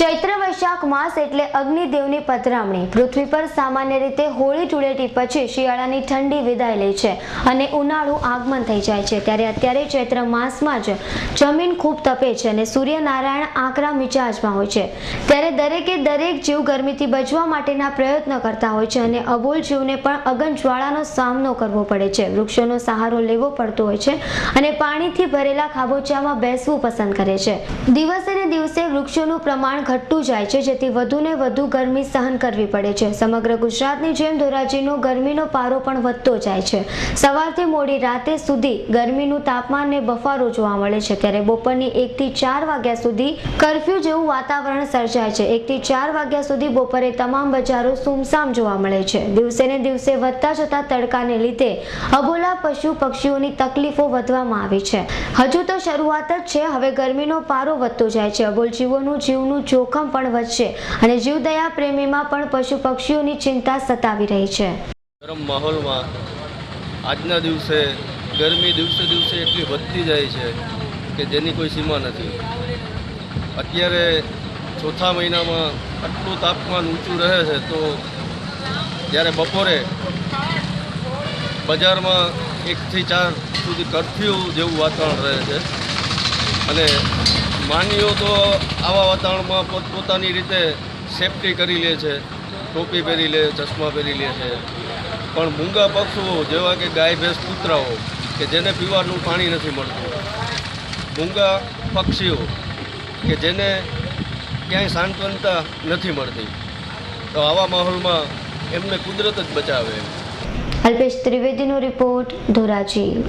ચૈત્ર વૈશાખ માસ એટલે અગ્નિદેવની પધરામણી. પૃથ્વી પર સામાન્ય રીતે હોળી ધૂળેટી પછી શિયાળાની ઠંડી વિદાય લે છે અને ઉનાળું આગમન થઈ જાય છે. ત્યારે અત્યારે ચૈત્ર માસમાં જ જમીન ખૂબ તપે છે અને સૂર્યનારાયણ આકરા મિજાજમાં હોય છે. ત્યારે દરેકે દરેક જીવ ગરમીથી બચવા માટેના પ્રયત્ન કરતા હોય છે અને અબોલ જીવને પણ અગન જ્વાળાનો સામનો કરવો પડે છે. વૃક્ષોનો સહારો લેવો પડતો હોય છે અને પાણીથી ભરેલા ખાબોચિયામાં બેસવું પસંદ કરે છે. દિવસે ને દિવસે વૃક્ષોનું પ્રમાણ ઘટતું જાય છે, જેથી વધુને વધુ ગરમી સહન કરવી પડે છે. સમગ્ર ગુજરાતની જેમ ધોરાજીનો ગરમીનો પારો પણ વધતો જાય છે. સવારથી મોડી રાતે સુધી ગરમીનું તાપમાન ને બફારો જોવા મળે છે. ત્યારે બપોરની એકથી ચાર વાગ્યા સુધી કરફ્યુ જેવું વાતાવરણ સર્જાય છે. એકથી ચાર વાગ્યા સુધી બપોરે તમામ બજારો સુમસામ જોવા મળે છે. દિવસે ને દિવસે વધતા જતા તડકાને લીધે અબોલા પશુ પક્ષીઓની તકલીફો વધવામાં આવી છે. હજુ તો શરૂઆત જ છે. હવે ગરમીનો પારો વધતો જાય છે. અબોલ જીવોનું જીવનું જોખમ પણ વધશે અને જીવદયા પ્રેમીમાં પણ પશુ પક્ષીઓની ચિંતા સતાવી રહી છે. ગરમ માહોલમાં આજના દિવસે, ગરમી દિવસે દિવસે એટલી વધતી જાય છે કે જેની કોઈ સીમા નથી. અત્યારે ચોથા મહિનામાં આટલું તાપમાન ઊંચું રહે છે તો જ્યારે બપોરે બજારમાં એકથી ચાર સુધી કરફ્યુ જેવું વાતાવરણ રહે છે. અને માનવીઓ તો આવા વાતાવરણમાં પોતપોતાની રીતે સેફટી કરી લે છે. ટોપી પહેરી લે, ચશ્મા પહેરી લે છે. પણ મૂંગા પક્ષીઓ જેવા કે ગાય, ભેંસ, કૂતરાઓ કે જેને પીવાનું પાણી નથી મળતું. મૂંગા પક્ષીઓ કે જેને ક્યાંય સાંત્વનતા નથી મળતી. તો આવા માહોલમાં એમને કુદરત જ બચાવે. અલ્પેશ ત્રિવેદીનો રિપોર્ટ ધોરાજી.